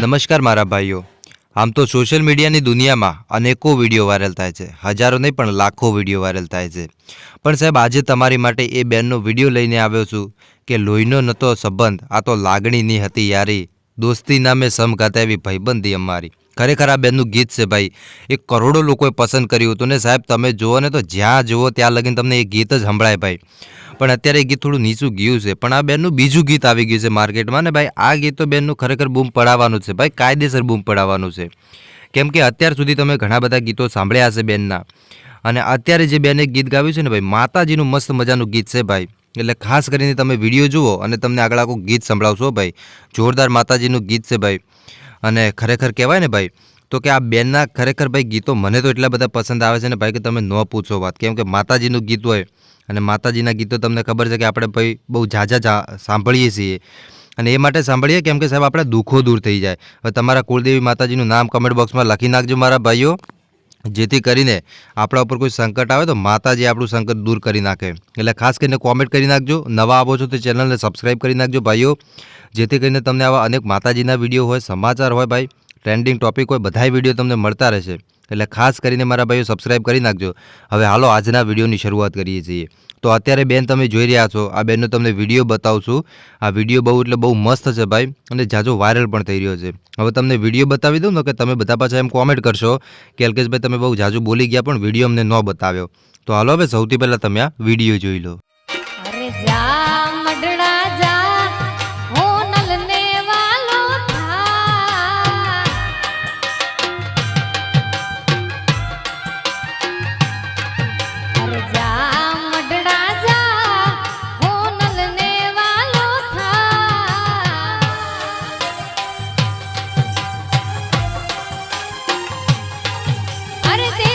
નમસ્કાર મારા ભાઈઓ. આમ તો સોશિયલ મીડિયાની દુનિયામાં અનેકો વીડિયો વાયરલ થાય છે. હજારો નહીં, પણ લાખો વીડિયો વાયરલ થાય છે. પણ સાહેબ, આજે તમારી માટે એ બેનનો વીડિયો લઈને આવ્યો છું કે લોહીનો નહોતો સંબંધ, આ તો લાગણીની હતી યારી. દોસ્તી નામે સમઘાતા એવી ભાઈબંધી અમારી. ખરેખર આ બેનનું ગીત છે ભાઈ. એ કરોડો લોકોએ પસંદ કર્યું હતું ને સાહેબ, તમે જુઓ ને તો જ્યાં જુઓ ત્યાં લગીને તમને એ ગીત જ સંભળાય ભાઈ. પણ અત્યારે એ ગીત થોડું નીચું ગયું છે. પણ આ બેનનું બીજું ગીત આવી ગયું છે માર્કેટમાં ને ભાઈ, આ ગીત તો બેનનું ખરેખર બૂમ પડાવવાનું છે ભાઈ, કાયદેસર બૂમ પડાવવાનું છે. કેમ કે અત્યાર સુધી તમે ઘણા બધા ગીતો સાંભળ્યા હશે બેનના. અને અત્યારે જે બેને ગીત ગાવ્યું છે ને ભાઈ, માતાજીનું મસ્ત મજાનું ગીત છે ભાઈ. એટલે ખાસ કરીને તમે વીડિયો જુઓ અને તમને આગળ આખું ગીત સંભળાવશો ભાઈ. જોરદાર માતાજીનું ગીત છે ભાઈ. અને ખરેખર કહેવાય ને ભાઈ, તો કે આ બેનના ખરેખર ભાઈ ગીતો મને તો એટલા બધા પસંદ આવે છે ને ભાઈ કે તમે ન પૂછો વાત. કેમ કે માતાજીનું ગીત હોય અને માતાજીના ગીતો તમને ખબર છે કે આપણે ભાઈ બહુ ઝાઝા સાંભળીએ છીએ. અને એ માટે સાંભળીએ કેમ કે સાહેબ, આપણા દુઃખો દૂર થઈ જાય. હવે તમારા કુળદેવી માતાજીનું નામ કમેન્ટ બોક્સમાં લખી નાખજો મારા ભાઈઓ. જેથી કરીને આપણા ઉપર કોઈ સંકટ આવે તો માતાજી આપણું સંકટ દૂર કરી નાખે. એટલે ખાસ કરીને કોમેન્ટ કરી નાખજો. નવા આવો છો તો ચેનલને સબસ્ક્રાઈબ કરી નાખજો ભાઈઓ. જેથી કરીને તમને આવા અનેક માતાજીના વીડિયો હોય, સમાચાર હોય ભાઈ. ટ્રેન્ડિંગ ટોપિક હોય, બધાય વીડિયો તમને મળતા રહેશે. એટલે ખાસ કરીને મારા ભાઈઓ સબસ્ક્રાઈબ કરી નાખજો. હવે હાલો આજના વિડીયોની શરૂઆત કરીએ છીએ. તો અત્યારે બેન તમે જોઈ રહ્યા છો, આ બેનનો તમને વીડિયો બતાવું છું આ વીડિયો બહુ એટલે બહુ મસ્ત છે ભાઈ, અને જાજો વાયરલ પણ થઈ રહ્યો છે. હવે તમને વીડિયો બતાવી દઉં ને કે તમે બધા પાછા એમ કોમેન્ટ કરશો કે અલ્કેશભાઈ તમે બહુ જાજુ બોલી ગયા પણ વીડિયો અમને ન બતાવ્યો. તો હાલો હવે સૌથી પહેલાં તમે આ વીડિયો જોઈ લો. मरते